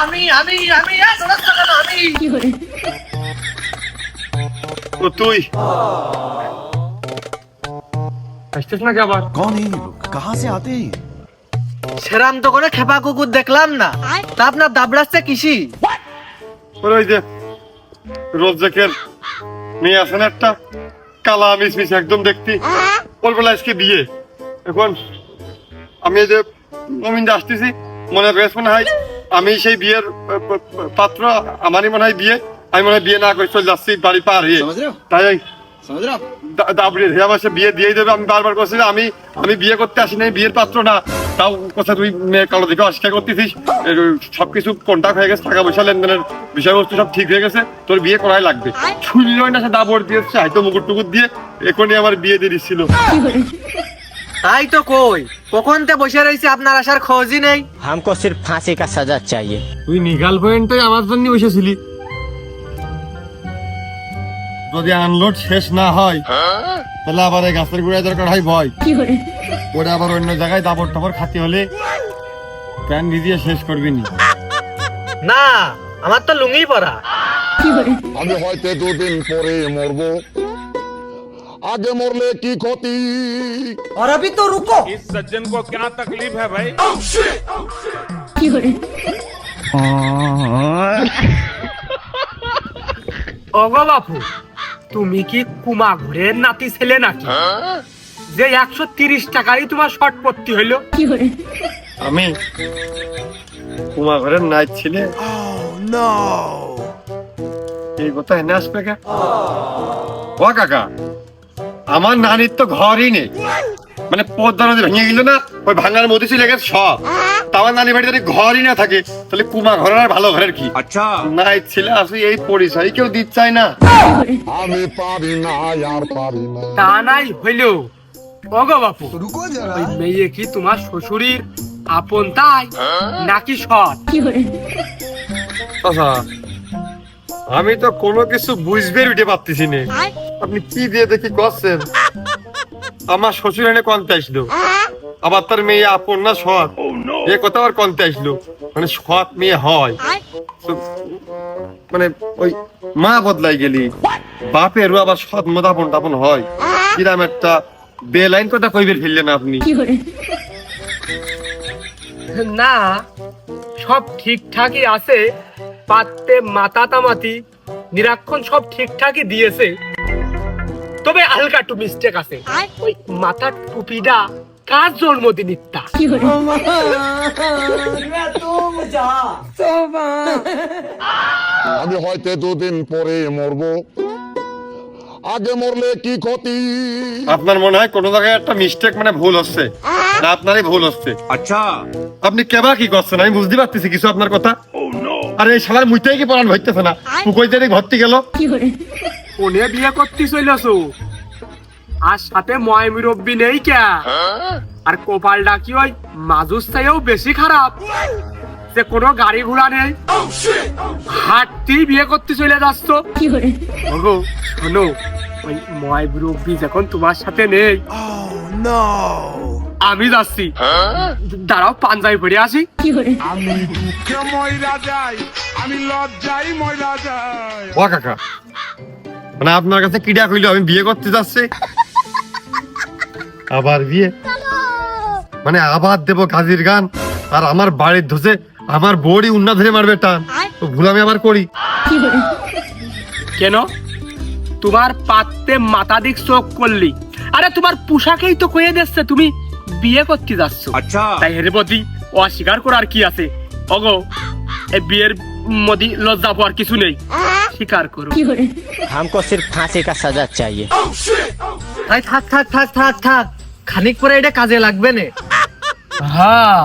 আমি এই সেরাম তো করে খেপা কুকুর দেখলাম না। তা আপনার কিসি? ওই যে মেয়ে আছেন একটা কালা মিসমিস একদম দেখতি। বিয়ে। এখন আমি যে নমিন আসতেছি মনে রেস মনে হয় আমি সেই বিয়ের পাত্র আমারই মনে হয় বিয়ে। আমি মনে হয় বিয়ে না করে চলে যাচ্ছি বাড়ি পার হয়ে। তাই দাবড়িয়ে ধরে আমার সে বিয়ে দিয়ে দেবে আমি বারবার করছি আমি আমি বিয়ে করতে আসি নাই বিয়ের পাত্র না। তাও কথা তুই মেয়ে কালো দিকে অস্বীকার করতেছিস সবকিছু কন্ট্যাক্ট হয়ে গেছে টাকা পয়সা লেনদেনের বিষয়বস্তু সব ঠিক হয়ে গেছে তোর বিয়ে করাই লাগবে। শুনলই না সে দাবড় দিয়েছে হয়তো মুকুট টুকুর দিয়ে এখনই আমার বিয়ে দিয়ে দিচ্ছিল তাই তো কই কখন তে বসে রয়েছে আপনার আসার খোঁজই নেই हमको सिर्फ फांसी का सजा चाहिए তুই নিগাল পয়েন্টটাই আমার জন্য বসেছিলি যদি আনলোড শেষ না হয় তাহলে আবার এই গাছের গুড়ায় দরকার হয় ভয় ওটা আবার অন্য জায়গায় দাবর টাবর খাতে হলে প্যান ভিজিয়ে শেষ করবি নি না আমার তো লুঙ্গি পরা আমি হয়তো দুদিন পরে মরব আগে মরলে কি ক্ষতি इस सज्जन को क्या तकलीफ है भाई অগো বাপু তুমি কি কুমা ঘুরের নাতি ছেলে নাকি যে একশো তিরিশ টাকারই তোমার শর্ট পড়তে হইলো আমি কুমা ঘরের নাইট ছিলে এই কথা এনে আসবে কে ও কাকা আমার নানির তো ঘরই নেই। মানে পদ্মা নদী ভেঙে গেল না ওই ভাঙার মধ্যে ছিল গেছে সব। তাওয়ার নানি বাড়ি যদি ঘরই না থাকে তাহলে কুমা ঘরের আর ভালো ঘরের কি? আচ্ছা। না ছেলে আসলে এই পরিচয় কেউ দিতে না। আমি পারি না আর পারি না। তা নাই হইল। ওগো বাপু রুকো যারা। ওই মেয়ে কি তোমার শ্বশুরের আপন তাই? হ্যাঁ? নাকি সৎ? কি করে আমি তো কোনো কিছু বুঝবে উঠে পারতেছি না। আপনি কি দিয়ে দেখি করছেন? আমার শ্বশুর এনে কনতে আসলো। আবার তার মেয়ে আপন না সৎ? এ কথা আবার কনতে আসলো। মানে সৎ মেয়ে হয়। মানে ওই মা বদলাই গেলি। বাপেরও আবার সৎ মত আপন টাপন হয়। কিরাম একটা বেলাইন কথা কইবের ফেললেন আপনি। না সব ঠিকঠাকই আছে। পাত্তে মাতাতামাতি নিরাক্ষণ সব ঠিকঠাকই দিয়েছে। তবে হালকা টু মিস্টেক আছে। ওই মাথার টুপিটা কার জন্মদিন ইত্তা আমি হয়তো দুদিন পরে মরবো। আগে মরলে কি ক্ষতি? আপনার মনে হয় কোনো জায়গায় একটা মিস্টেক মানে ভুল হচ্ছে? না আপনারই ভুল হচ্ছে। আচ্ছা। আপনি কেবা কি করছেন? আমি বুঝতে পারতেছি কিছু আপনার কথা। আরে এই শালার মুইতেই কি পড়ান হইতেছে না? পুকই যে ভর্তি গেল। কোনে বিয়ে করতে চলেছো? আর সাথে ময় মুরব্বি নেই কে আর কপালটা কি ওই মাজুস চাইও বেশি খারাপ। যে কোনো গাড়ি ঘোড়া নেই। হাঁটতেই বিয়ে করতে চলে যাচ্ছ। ওগো শোনো ওই ময় মুরব্বি যখন তোমার সাথে নেই আমি যাচ্ছি। দাঁড়াও পাঞ্জাবি পরে আসি। আমি দুঃখে ময়রা যাই আমি লজ্জাই ময়রা যাই ও কাকা মানে আপনার কাছে কিডা কইলো আমি বিয়ে করতে যাচ্ছি। আবার বিয়ে? মানে আবার দেব গাজির গান আর আমার বাড়ির ধসে আমার বড়ি উন্না ধরে মারবে টান। তো ভুল আমি আবার করি। কেন? তোমার পাত্তে মাথা দিক চোখ করলি। আরে তোমার পোশাকেই তো কয়ে দিচ্ছে তুমি। বিয়ে করতে যাচ্ছ अच्छा তাই এর প্রতি অস্বীকার করার কি আছে অগো এই বিয়ের মধ্যে লজ্জা পাওয়ার কিছু নেই স্বীকার করো हमको सिर्फ फांसी का सजा चाहिए তাই থাক থাক থাক থাক থাক খানিক পরে এটা কাজে লাগবে না হ্যাঁ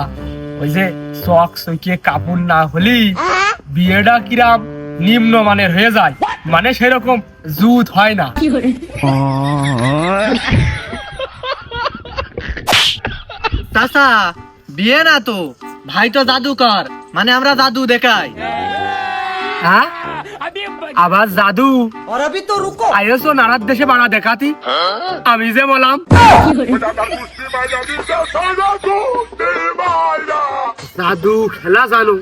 ওই যে শখ সইকে কাপড় না হলি বিয়েটা কিরাম নিম্ন মানের হয়ে যায় মানে সেরকম জুত হয় না চাচা বিয়ে না তো। ভাই তো জাদুকর মানে আমরা জাদু দেখাই। হ্যাঁ? আবার জাদু? আইসো নানার দেশে বানা দেখাতি। আমি যে বললাম। জাদু খেলা জানো।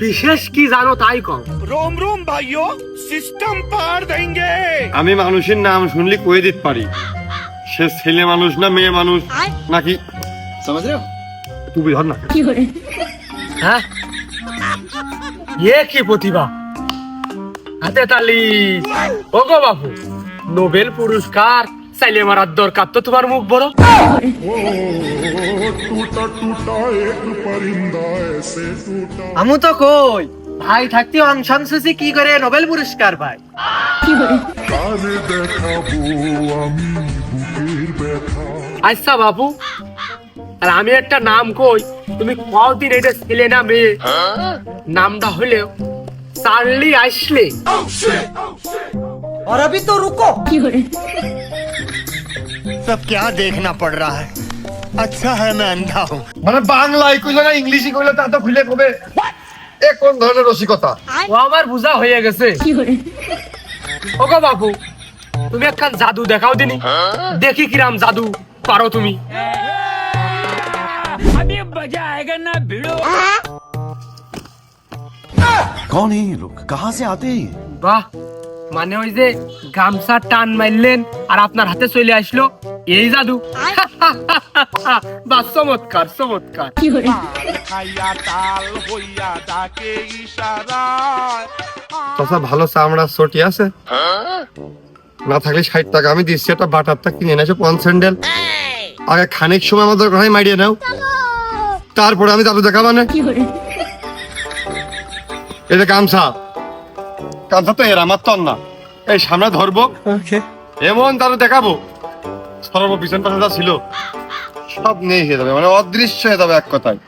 বিশেষ কি জানো তাই কম আমি মানুষের নাম শুনলে কয়ে দিতে পারি। সে ছেলে মানুষ না মেয়ে মানুষ? নাকি? সমাজ তুমি ধর না। হ্যাঁ? এ কি প্রতিভা? হাতে তালি। ওগো বাবু নোবেল পুরস্কার চাইলে মারার দরকার তো তোমার মুখ বড়। আমি তো কই ভাই থাকতে অং সংসুসি কি করে নোবেল পুরস্কার ভাই কি করে? দেখাবো আমি আচ্ছা বাবু আর আমি একটা নাম কই তুমি কদিন এটা ছেলে না মেয়ে নামটা হলেও চার্লি আসলে और अभी तो रुको सब क्या देखना पड़ रहा है अच्छा है मैं अंधा हूँ মানে বাংলায় কইলে না ইংলিশে কইলে তা তো খুলে কবে এ কোন ধরনের রসিকতা ও আমার বোঝা হয়ে গেছে ও গো বাবু তুমি একখান জাদু দেখাও দিনি। দেখি কিরাম জাদু পারো তুমি। কন এই লোক? কাহা সে আতে? বাহ মানে ওই যে গামছা টান মারলেন আর আপনার হাতে চলে আসলো এই জাদু। বাহ চমৎকার চমৎকার। চাষা ভালো চামড়া চটি আছে? না থাকলে ষাট টাকা। আমি দিচ্ছি একটা বাটারটা কিনে এনেছো পন স্যান্ডেল আগে খানিক সময় আমাদের ঘরে মারিয়ে নাও। তারপরে আমি দাদু দেখা মানে এটা গামছা। গামছা তো এর আমার তন না। এই সামনে ধরবো। এমন দাদু দেখাবো। সর্ব পিছন পাশে যা ছিল। সব নেই হয়ে যাবে মানে অদৃশ্য হয়ে যাবে এক কথায়।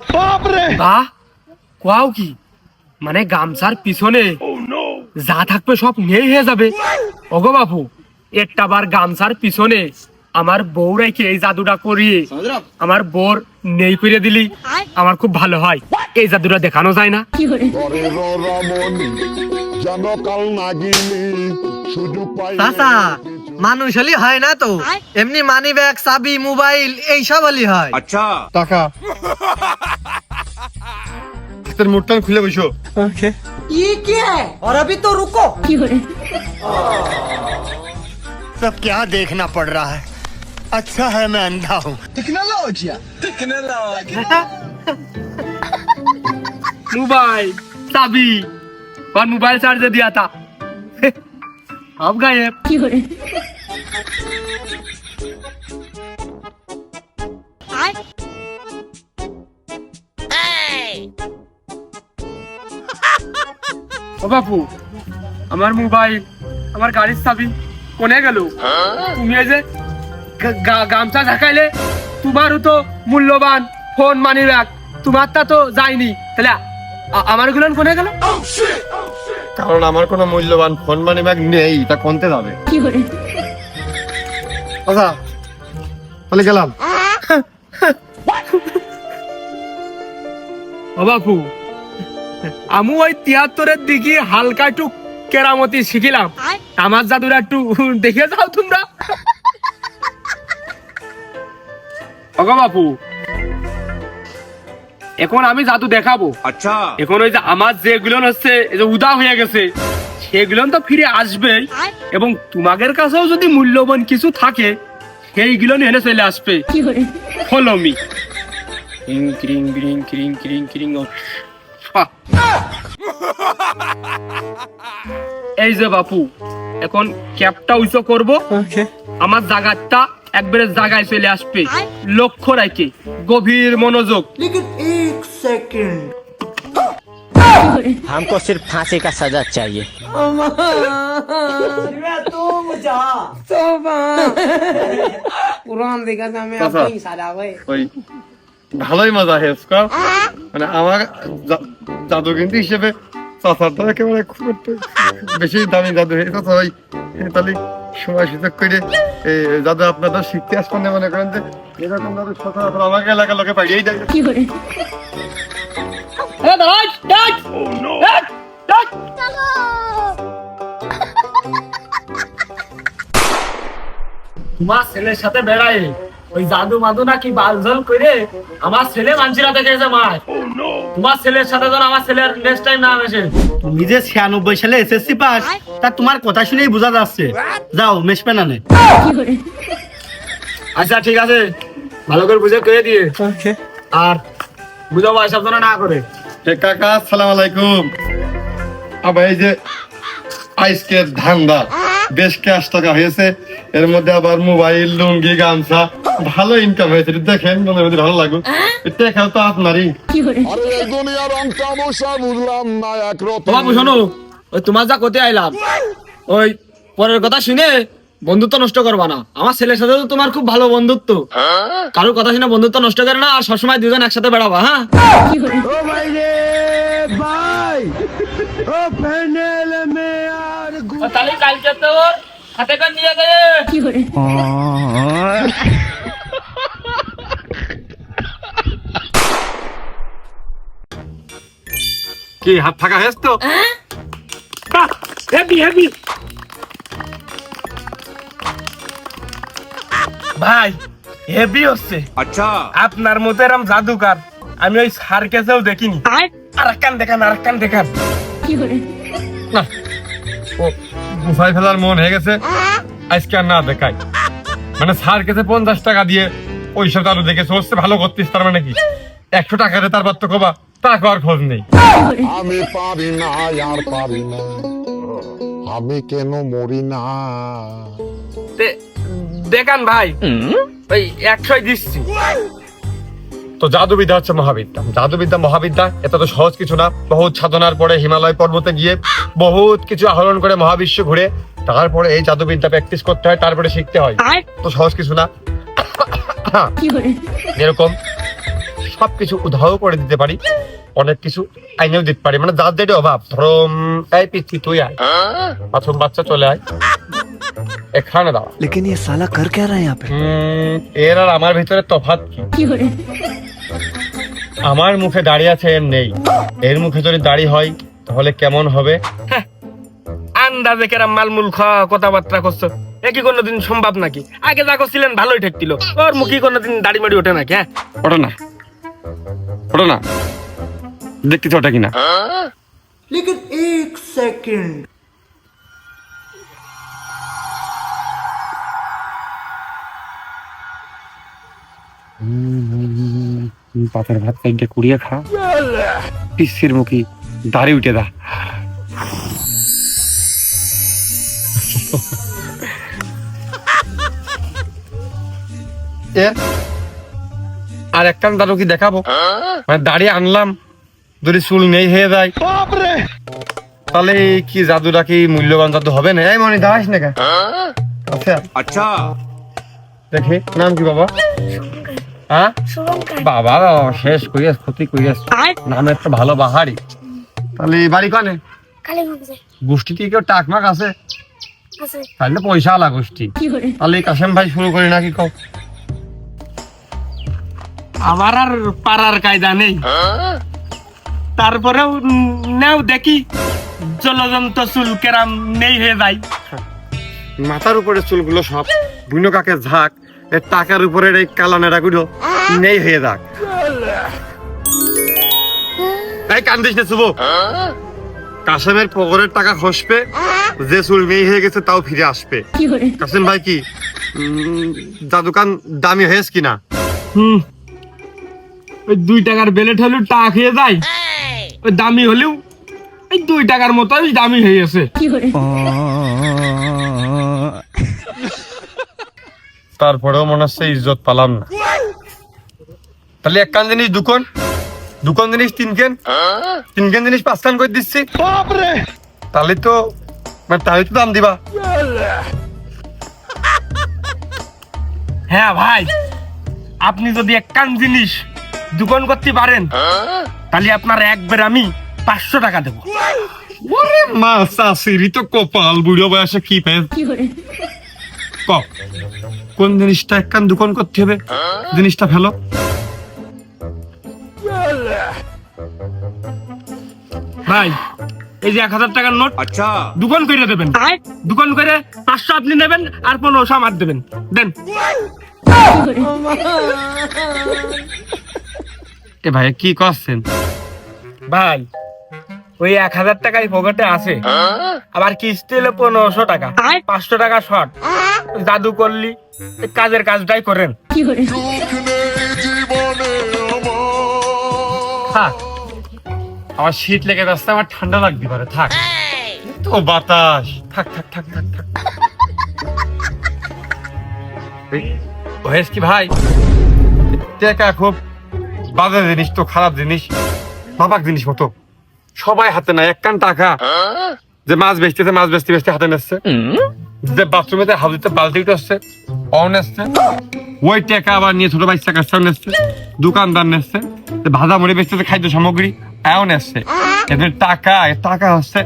বাহ কোয়াও কি। মানে গামছার পিছনে যা থাকবে সব নেই হয়ে যাবে। ওগো বাবু একটা বার গামছার পিছনে আমার বউ রেখে এই জাদুটা করিয়ে समझ रहे हो आप? আমার বোর নেই করে দিলি আমার খুব ভালো হয় এই জাদুটা দেখানো যায় না ঘরে রমণী যেন কাল নাগিনী সুযোগ পাই চাচা মানুষ হলি হয় না তো এমনি মানি ব্যাগ চাবি মোবাইল এই সব হলি হয় টাকা তোর মুখটা খুলে বসো ये क्या है और अभी तो रुको सब क्या देखना पड़ रहा है? अच्छा है मैं अंधा हूँ। टेक्नोलॉजी टेक्नोलॉजी मोबाइल तभी और मोबाइल चार्ज दे दिया था। अब गए बापू हमार मोबाइल हमार गाड़ी सभी কোনে গেল? তুমি এই যে গামছা ঢাকাইলে তোমারও তো মূল্যবান ফোন মানি ব্যাগ তোমারটা তো যায়নি। তাহলে আমারগুলো কোনে গেল? কারণ আমার কোনো মূল্যবান ফোন মানি ব্যাগ নেই তা কোনতে যাবে? আচ্ছা তাহলে গেলাম। ও বাপু আমি ওই তিয়াত্তরের দিকে হালকা একটু কেরামতি শিখিলাম। আমার জাদুরা একটু দেখে যাও তোমরা। ওগো বাপু এখন আমি জাদু দেখাবো। আচ্ছা। এখন ওই যে আমার যেগুলো হচ্ছে যে উদা হয়ে গেছে সেগুলো তো ফিরে আসবেই। এবং তোমাদের কাছেও যদি মূল্যবান কিছু থাকে সেইগুলো এনে চলে আসবে। ফলো মি ক্রিং ক্রিং ক্রিং ক্রিং ক্রিং ক্রিং। এই যে বাপু এখন ক্যাপটা উঁচু করব আমার জায়গাটা একবারে জায়গায় চলে আসবে লক্ষ্য রাখে গভীর মনোযোগ हमको सिर्फ फांसी का सजा चाहिए চাচা, ওই ভালোই মজা হেসকা মানে আমার জা- জাদু কিন্তু হিসেবে চাচারটা একেবারে খুব একটু বেশি দামি জাদু। হয়ে চাচা ওই তাহলে সময় সুযোগ করে জাদু আপনাদের শিখতে আসবেন না মনে করেন যে এরকম জাদু সচরাচর আমাকে এলাকার লোকে পাইয়েই দেয়। দাঁড়াই, দাঁড়াই, দাঁড়াই। তোমার ছেলের সাথে বেড়াই ওই জাদু মাদু নাকি বালজল করে আমার ছেলে মানছিরা দেখেছে মায় তোমার ছেলের সাথে যেন আমার ছেলের নেক্সট টাইম না আসে। তুমি যে ছিয়ানব্বই সালে এসএসসি পাস তা তোমার কথা শুনেই বোঝা যাচ্ছে। যাও মেশবে না নে আচ্ছা ঠিক আছে। ভালো করে বুঝে কয়ে দিয়ে। আর বুঝাবো এসব যেন না করে। কাকা আসসালামু আলাইকুম। আবার এই যে আইসকের ধান্দা বেশ ক্যাশ টাকা হয়েছে। এর মধ্যে আবার মোবাইল লুঙ্গি গামছা। ভালো ইনকাম হয়েছে দেখেন মনে মধ্যে ভালো লাগুক। টাকা তো আপনারই। দুনিয়ার বুঝলাম না বাবু শোনো ওই তোমার যা কোথায় আইলাম ওই পরের কথা শুনে বন্ধুত্ব নষ্ট করবা না। আমার ছেলের সাথে তো তোমার খুব ভালো বন্ধুত্ব। কারোর কথা শুনে বন্ধুত্ব নষ্ট করে না আর সবসময় দুজন একসাথে বেড়াবা হ্যাঁ? তাহলে কালকে তো হাতে করে নিয়ে গেলে। কি হাত থাকা হয়েছে তো? হেভি হেভি ভাই হেভি হচ্ছে। আচ্ছা। আপনার মতো এরম জাদুকার আমি ওই সার্কেসেও দেখিনি। আর? কান দেখান আর কান দেখান ও গুফায় ফেলার মন হয়ে গেছে। আজকে আর না দেখাই। মানে স্যার কাছে পঞ্চাশ টাকা দিয়ে ওই সব আলু দেখে চলছে ভালো করতিস তার মানে কি? একশো টাকা রে তারপর তো কবা টাকা আর খোঁজ নেই। আমি পারি না আর পারি না। আমি কেন মরি না? দেখান ভাই ওই একশোই দিচ্ছি। তো জাদুবিদ্যা হচ্ছে মহাবিদ্যা। জাদুবিদ্যা মহাবিদ্যা এটা তো সহজ কিছু না। বহুত সাধনার পরে হিমালয় পর্বতে গিয়ে বহুত কিছু আহরণ করে মহাবিশ্ব ঘুরে তারপরে এই জাদুবিদ্যা প্র্যাকটিস করতে হয় তারপরে শিখতে হয়। তো সহজ কিছু না। এরকম সবকিছু উধাও করে দিতে পারি অনেক কিছু আইনেও দিতে পারি মানে যার যেটা অভাব ধরো উম, এই পিচ্ছি তুই আয় প্রথম বাচ্চা চলে আয় এখানে দাও लेकिन ये साला कर क्या रहा है यहाँ पे উম, এর আর আমার ভিতরে তফাৎ কি আমার মুখে দাঁড়িয়ে আছে এর নেই এর মুখে যদি দাড়ি হয় তাহলে কেমন হবে আন্দাজে কেরাম মালমুল খাওয়া কথাবার্তা করছো এ কি কোনোদিন সম্ভব নাকি আগে যা করছিলেন ভালোই ঠেকছিল ওর মুখে কোনোদিন দাড়ি মাড়ি ওঠে নাকি হ্যাঁ ওটা না ওটা না দেখতেছ ওটা কিনা পাতার ভাত সাইডে কুড়িয়ে খা পিসির মুখি দাড়ি উঠে দা এর আর একটা দাদু কি দেখাবো। মানে দাঁড়িয়ে আনলাম যদি চুল নেই হয়ে যায়। তাহলে কি জাদুটা কি মূল্যবান জাদু হবে না? এই মনে দাঁড়াইস না কেন? আচ্ছা। আচ্ছা। দেখি নাম কি বাবা? হ্যাঁ? বাবা শেষ করিয়াস ক্ষতি করিয়াস নামে একটা ভালো বাহারি। তাহলে বাড়ি কানে? গোষ্ঠীতে কেউ টাকমাক আছে? তাহলে পয়সা আলা গোষ্ঠী তাহলে কাশেম ভাই শুরু করি নাকি কও? আমার আর পাড়ার কায়দা নেই। তারপরেও নেও দেখি জলজন্ত চুল কেরাম নেই হয়ে যায় মাথার উপরে চুলগুলো সব বুনো কাকে ঝাঁক এর টাকার উপরে এই কালানেরা গুলো নেই হয়ে যাক এই কান্দিস না শুভ। কাসেমের পকরের টাকা খসবে যে চুল নেই হয়ে গেছে তাও ফিরে আসবে। কাসেম ভাই কি উম, জাদুকান দামি হয়েছে কিনা? হুম ওই দুই টাকার বেলেট হলেও টাক খেয়ে যায়। ওই দামি হলেও ওই দুই টাকার মতোই দামি হয়ে গেছে। তারপরেও মনে হচ্ছে ইজ্জত পালাম না। তাহলে এক কান জিনিস দুকন। দুকন জিনিস তিন কেন। তিন কেন জিনিস পাঁচ কান করে দিচ্ছি। তাহলে তো মানে তাহলে তো দাম দিবা। হ্যাঁ ভাই আপনি যদি এক কান জিনিস দোকান করতে পারেন তাহলে আপনার একবার আমি পাঁচশো টাকা দেবো। ওরে মা চাষিরই তো কপাল বুড়ো বয়সে কি পেয়ে? ক কোন জিনিসটা এক কান দোকান করতে হবে? জিনিসটা ফেলো। ভাই এই যে এক হাজার টাকার নোট আচ্ছা। দোকান করে দেবেন। দোকান করে পাঁচশো আপনি নেবেন আর পনেরোশো আমার দেবেন। দেন। এ ভাই কি করছেন? ভাই ওই এক হাজার টাকাই পকেটে আছে। আবার কিস্তি হলো পনেরোশো টাকা পাঁচশো টাকা শর্ট। জাদু করলি কাজের কাজটাই করেন। থাক আমার শীত লেগে যাচ্ছে আমার ঠান্ডা লাগতে পারে থাক। তো বাতাস। থাক থাক থাক থাক থাক। কি ভাই? টেকা খুব। বাজে জিনিস তো খারাপ জিনিস বাবাক জিনিস মতো। সবাই হাতে নাই এক কান টাকা। যে মাছ বেচতেছে মাছ বেচতে বেচতে হাতে নিচ্ছে। যে বাথরুমেতে হাউজিতে বালতি উঠছে অন এসছে ওই টাকা আবার নিয়ে ছোট বাচ্চা কাছে নেসছে দোকানদার নেসছে যে ভাজা মুড়ি বেচতেছে খাদ্য সামগ্রী এমন এসছে এদের টাকা টাকা হচ্ছে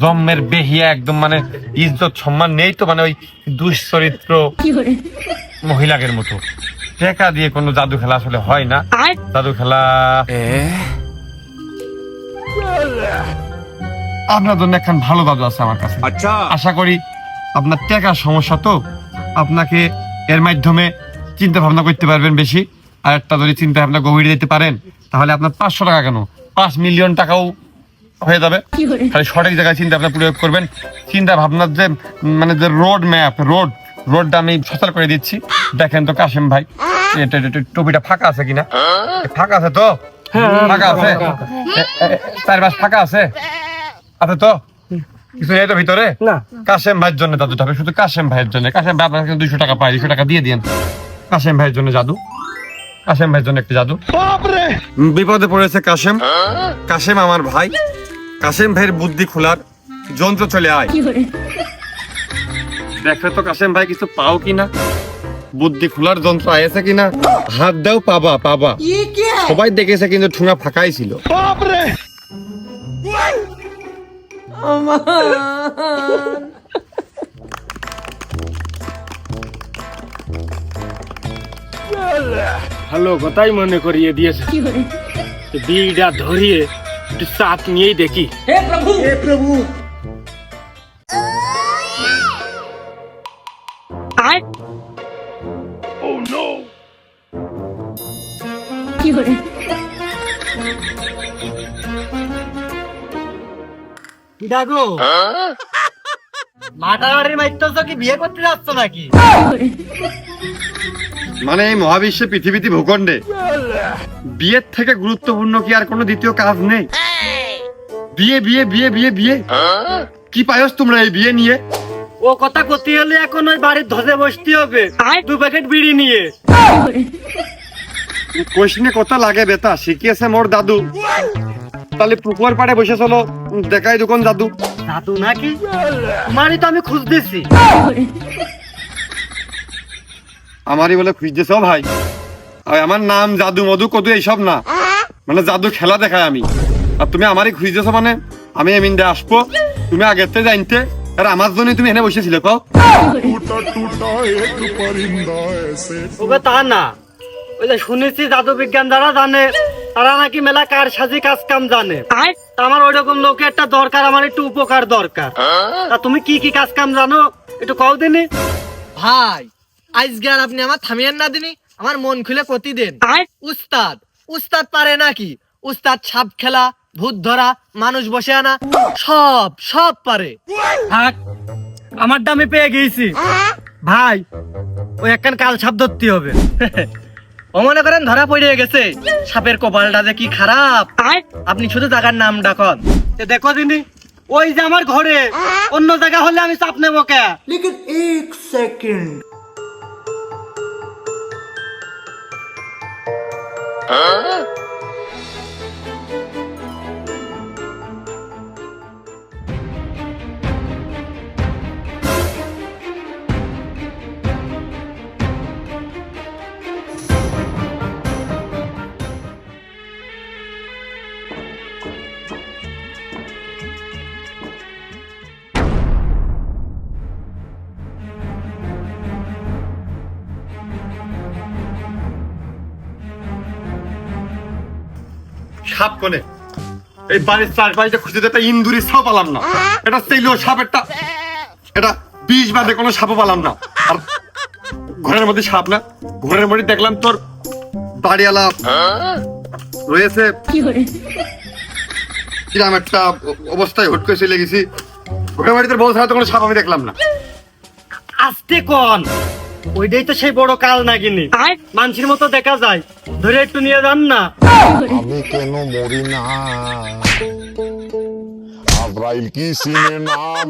জম্মের বেহিয়া একদম মানে ইজ্জত সম্মান নেই তো মানে ওই দুশ্চরিত্র মহিলাদের মতো। টাকা দিয়ে কোনো জাদু খেলা আসলে হয় না। জাদু খেলা আপনার জন্য একখান ভালো দাদু আছে আমার কাছে। আচ্ছা। আশা করি আপনার টাকার সমস্যা তো আপনাকে এর মাধ্যমে চিন্তা ভাবনা করতে পারবেন বেশি। আর একটা যদি চিন্তা ভাবনা গভীরে দিতে পারেন তাহলে আপনার পাঁচশো টাকা কেন? পাঁচ মিলিয়ন টাকাও হয়ে যাবে। খালি সঠিক জায়গায় চিন্তা ভাবনা প্রয়োগ করবেন। চিন্তা ভাবনার যে মানে যে রোড ম্যাপ রোড রোডটা আমি সচল করে দিচ্ছি। দেখেন তো কাশেম ভাই। টুপিটা ফাঁকা আছে কিনা? ফাঁকা আছে তো? ফাঁকা আছে? এ, এ, চার মাস ফাঁকা আছে? আছে তো? কিছু নেই তো ভিতরে? না। কাশেম ভাইয়ের জন্য জাদু হবে শুধু কাশেম ভাইয়ের জন্য। কাশেম ভাই আপনাকে দুইশো টাকা দুইশো টাকা দিয়ে দিন। কাশেম ভাইয়ের জন্য জাদু। কাশেম ভাইয়ের জন্য একটি জাদু। বিপদে পড়েছে কাশেম। কাশেম আমার ভাই। কাশেম ভাইয়ের বুদ্ধি খোলার যন্ত্র চলে আয়। দেখো তো কাশেম ভাই কিছু পাও কিনা? বুদ্ধি খোলার যন্ত্র আয়েছে কিনা? হাত দাও পাবা পাবা। সবাই দেখেছে কিন্তু ঠুঙা ফাঁকাই ছিল। ভালো কথাই মনে করিয়ে দিয়েছে। বিড়িটা ধরিয়ে একটু চাপ নিয়েই দেখি। ডাগো মাটাগাড়ির মাইতেছ কি বিয়ে করতে যাচ্ছ নাকি? মানে এই মহাবিশ্বে পৃথিবীতে ভূখণ্ডে। বিয়ের থেকে গুরুত্বপূর্ণ কি আর কোনো দ্বিতীয় কাজ নেই? বিয়ে বিয়ে বিয়ে বিয়ে বিয়ে। কি পায়স তোমরা এই বিয়ে নিয়ে? ও কথা করতে হলে এখন ওই বাড়ির ধসে বসতে হবে। দু প্যাকেট বিড়ি নিয়ে। কোশনে কথা লাগে বেতা শিখিয়েছে মোর দাদু। তাহলে পুকুর পাড়ে বসে চলো। দেখাই দোকান দাদু। দাদু নাকি? মানে তো আমি খুঁজতেছি আমারই বলে খুঁজতেছ ভাই। আমার নাম জাদু মধু কদু এইসব না। মানে জাদু খেলা দেখায় আমি। আর তুমি আমারই খুঁজতেছ মানে? আমি এমিন এমিনটা আসব। তুমি আগেতে জানতে। আর আমার জন্য তুমি এনে বসেছিলে কও। তা না। ওই যে শুনেছি জাদু বিজ্ঞান দ্বারা জানে। তারা নাকি মেলা কার সাজি কাজ কাম জানে। আমার ওই রকম লোকে একটা দরকার আমার একটু উপকার দরকার। তা তুমি কি কি কাজ কাম জানো? একটু কও দিনি। ভাই আজকে আর আপনি আমার থামিয়েন না দিনি আমার মন খুলে প্রতি দেন উস্তাদ উস্তাদ পারে নাকি? উস্তাদ সাপ খেলা ভূত ধরা মানুষ বসে আনা সব সব পারে। থাক আমার দামে পেয়ে গেছি। ভাই ওই একখান কাল সাপ ধরতে হবে। ও মনে করেন ধরা পড়ে গেছে। সাপের কপালটা যে কি খারাপ। আপনি শুধু জায়গার নাম ডাকন। দেখো দিনি ওই যে আমার ঘরে অন্য জায়গা হলে আমি চাপ নেব কে? সাপ কোনে? এই বাড়ির চারপাশে খুঁজে একটা ইন্দুরি সাপ পালাম না। এটা সেইলো সাপ একটা এটা বিষ বাদে কোনো সাপও পালাম না। আর ঘরের মধ্যে সাপ না। ঘরের মধ্যে দেখলাম তোর বাড়িওয়ালা রয়েছে। কিরম একটা অবস্থায় হুট করে চলে গেছি। ঘরের বাড়িতে বউ ছাড়া তো কোনো সাপ আমি দেখলাম না। আস্তে কন। ওইটাই তো সেই বড় কাল নাগিনি। মানুষের মতো দেখা যায়। ধরে একটু নিয়ে যান না। আমি কেন মরি না? আজরাইল কি সিনে নাম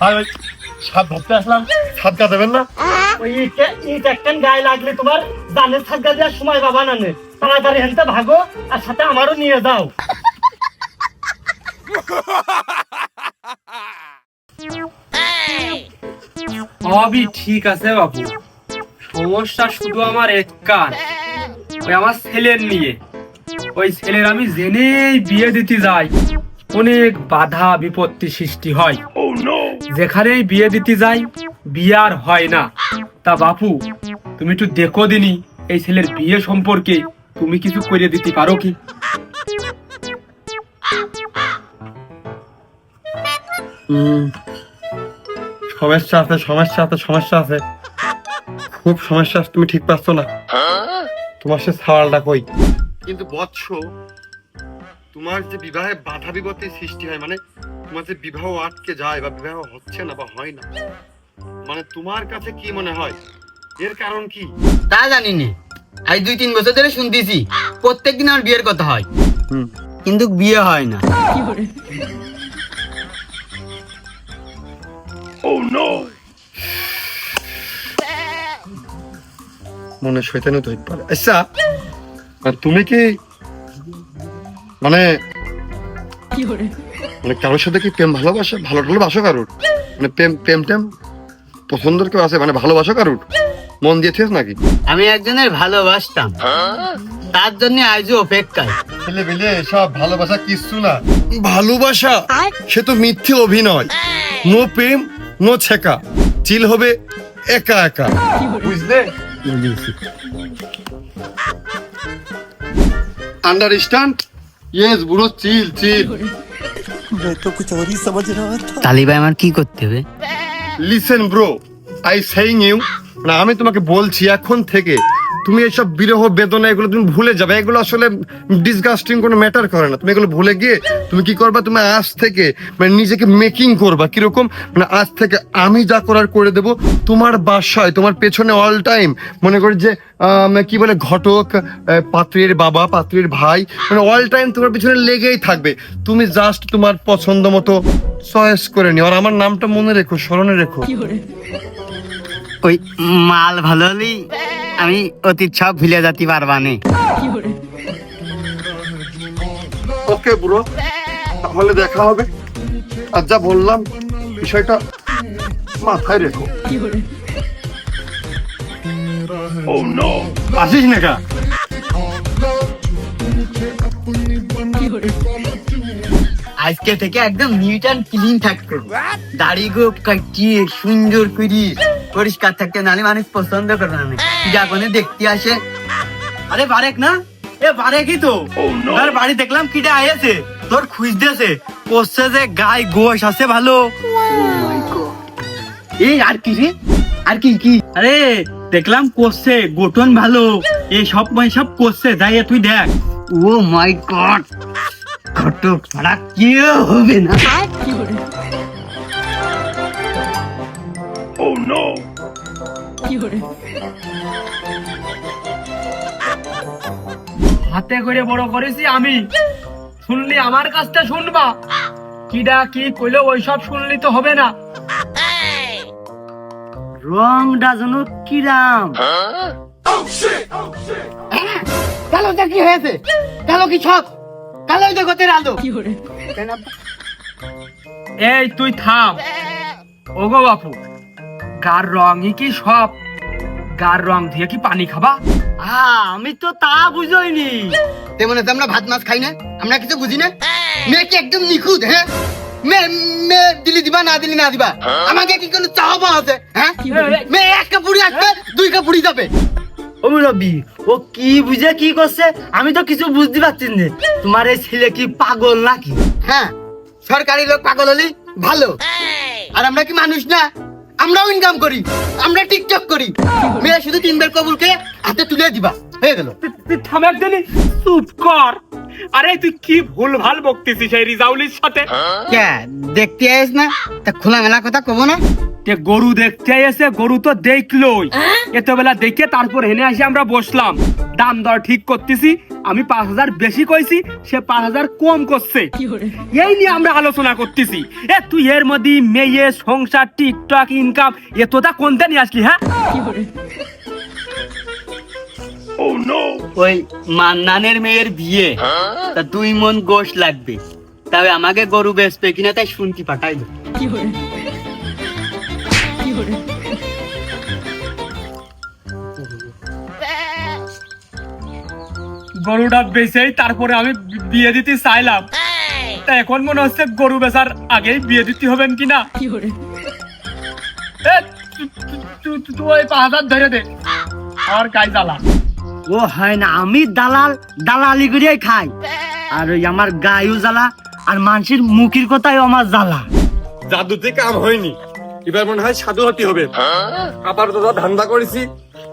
ভাই ওই সাপ ধরতে আসলাম। সাপ গা দেবেন না? ওই ইট একখান গায়ে লাগলে তোমার জানের থাকা দেওয়ার সময় বাবা নানে। তাড়াতাড়ি হেনতে ভাগো আর সাথে আমারও নিয়ে যাও। সবই ঠিক আছে বাবু। সমস্যা শুধু আমার এক কান ওই আমার ছেলের নিয়ে। ওই ছেলের আমি জেনেই বিয়ে দিতে যাই। অনেক বাধা বিপত্তি সৃষ্টি হয়। যেখানেই বিয়ে দিতে যাই বিয়ে আর হয় না। তা বাপু তুমি একটু দেখো দিনি এই ছেলের বিয়ে সম্পর্কে তুমি কিছু করে দিতে পারো কি? হুম, সমস্যা আছে সমস্যা আছে সমস্যা আছে। খুব সমস্যা আছে তুমি ঠিক পাচ্ছ না। তোমার সে সাওয়ালটা কই? কিন্তু বৎস তোমার যে বিবাহে বাধা বিপত্তি সৃষ্টি হয় মানে তোমার যে বিবাহ আটকে যায় বা বিবাহ হচ্ছে না বা হয় না মানে তোমার কাছে কি মনে হয়? এর কারণ কি? তা জানি নে আজ দুই তিন বছর ধরে শুনতেছি প্রত্যেকদিন আমার বিয়ের কথা হয়। হুম। কিন্তু বিয়ে হয় না। মনে শৈতানি তো পারে আচ্ছা আর তুমি কি মানে মানে কারোর সাথে কি প্রেম ভালোবাসা ভালো ভালোবাসো কারোর? মানে প্রেম প্রেম টেম পছন্দের কেউ আছে? মানে ভালোবাসো কারোর? মন দিয়ে থেস নাকি? আমি একজনের ভালোবাসতাম। তার জন্য আজও অপেক্ষায়। ছেলে বেলে এসব ভালোবাসা কিচ্ছু না। ভালোবাসা? সে তো মিথ্যে অভিনয়। নো প্রেম নো ছেকা চিল হবে একা একা বুঝলে আন্ডারস্ট্যান্ড ইয়েস বুড়ো চিল চিল मैं तो कुछ और ही समझ रहा था তালিবাই আমার কি করতে হবে listen bro I saying you না আমি তোমাকে বলছি এখন থেকে তুমি এইসব বিরহ বেদনা এগুলো তুমি ভুলে যাবে, এগুলো আসলে ডিসগাস্টিং কোনো ম্যাটার করে না। তুমি এগুলো ভুলে গিয়ে তুমি কি করবা? তুমি আজ থেকে মানে নিজেকে মেকিং করবা। কীরকম? মানে আজ থেকে আমি যা করার করে দেব, তোমার বাসায়, তোমার পেছনে অল টাইম মনে করি যে কি বলে, ঘটক পাত্রীর বাবা, পাত্রীর ভাই মানে অল টাইম তোমার পিছনে লেগেই থাকবে। তুমি জাস্ট তোমার পছন্দ মতো চয়েস করে নিও। আর আমার নামটা মনে রেখো, স্মরণে রেখো। ওই মাল ভালো হলেই আমি অতীত সব ভুলে যেতে পারবা নে। ওকে ব্রো তাহলে দেখা হবে। আর যা বললাম বিষয়টা মাথায় রেখো। আসিস না কা আজকে থেকে একদম নিট অ্যান্ড ক্লিন থাকতো দাড়ি গোপ কাটিয়ে সুন্দর করি পরিষ্কার থাকতে নালে মানুষ পছন্দ করে না। যখন দেখতে আসে। আরে বারেক না? এ বারেকই তো। তোর বাড়ি দেখলাম কিটা আয়েছে। তোর খুঁজতেছে কোসে যে গাই গোশ আছে ভালো। এই আর কি রে? আর কি কি? আরে দেখলাম করছে গঠন ভালো। এই সব মানে সব করছে যাই তুই দেখ। ও মাই গড ঘটক ছাড়া কেউ হবে না। হাতে করে বড় করেছি আমি। শুনলি আমার কাছটা শুনবা? কিডা কি কইলো ওইসব শুনলি তো হবে না। রংটা যেন কিরাম কালোটা কি হয়েছে? কালো কি সব কালো জগতের আলো এই তুই থাম। ওগো বাপু। গার রঙই কি সব? গার রং দিয়ে কি পানি খাবা? আমি তো তা বুঝইনি। তেমন আছে আমরা ভাত মাছ খাই না? আমরা কিছু বুঝি না? মেয়ে কি একদম নিখুঁত হ্যাঁ? মেয়ে মেয়ে দিলি দিবা না দিলি না দিবা? আমাকে কি কোনো চাহবা আছে হ্যাঁ? মেয়ে এক কাপুরি আসবে দুই কাপুরি যাবে। ও মুরব্বী ও কি বুঝে কি করছে? আমি তো কিছু বুঝতে পারছি না। তোমার এই ছেলে কি পাগল নাকি? হ্যাঁ সরকারি লোক পাগল হলি ভালো। আর আমরা কি মানুষ না? আমরাও ইনকাম করি আমরা টিকটক করি। মেয়ে শুধু তিনবার কবুলকে হাতে তুলে দিবা হয়ে গেল। তুই থামেক দিলি চুপ কর। আরে তুই কি ভুল ভালো বকতেছিস এই রিজাউলির সাথে? কে দেখতে আইস না? তা খোলা মেলা কথা কব না? গরু দেখতে এসে গরু তো দেখলোই। এত বেলা দেখে তারপর হেনে আসি আমরা বসলাম। দাম দর ঠিক করতেছি আমি পাঁচ হাজার বেশি কইছি সে পাঁচ হাজার কম করছে। এই নিয়ে আমরা আলোচনা করতেছি। এ তুই এর মধ্যে মেয়ে সংসার টিকটক ইনকাম এতটা কোনটা নিয়ে আসলি হ্যাঁ? ওই মান্নানের মেয়ের বিয়ে। তা দুই মন গোশ লাগবে। তবে আমাকে গরু বেচবে কিনা তাই শুনতি পাঠাইবে গরুটা বেচেই তারপরে আমি বিয়ে দিতে চাইলাম। তা এখন মনে হচ্ছে গরু বেচার আগেই বিয়ে দিতে হবেন কিনা? তুই ওই পাঁচ হাজার ধরে দে। আর গাই জ্বালা ও হয় না আমি দালাল দালালি করিয়াই খাই। আর ওই আমার গায়ও জ্বালা আর মানুষের মুখের কথাই আমার জ্বালা। জাদুতে কাম হয়নি। এবার মনে হয় সাধু হতে হবে। আবার যা ধান্দা করেছি,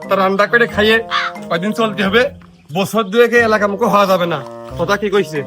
তা রান্না করে খাইয়ে কয়দিন চলতে হবে? বছর দুয়েকে এলাকা মুখে হওয়া যাবে না। কথা কি কইছে?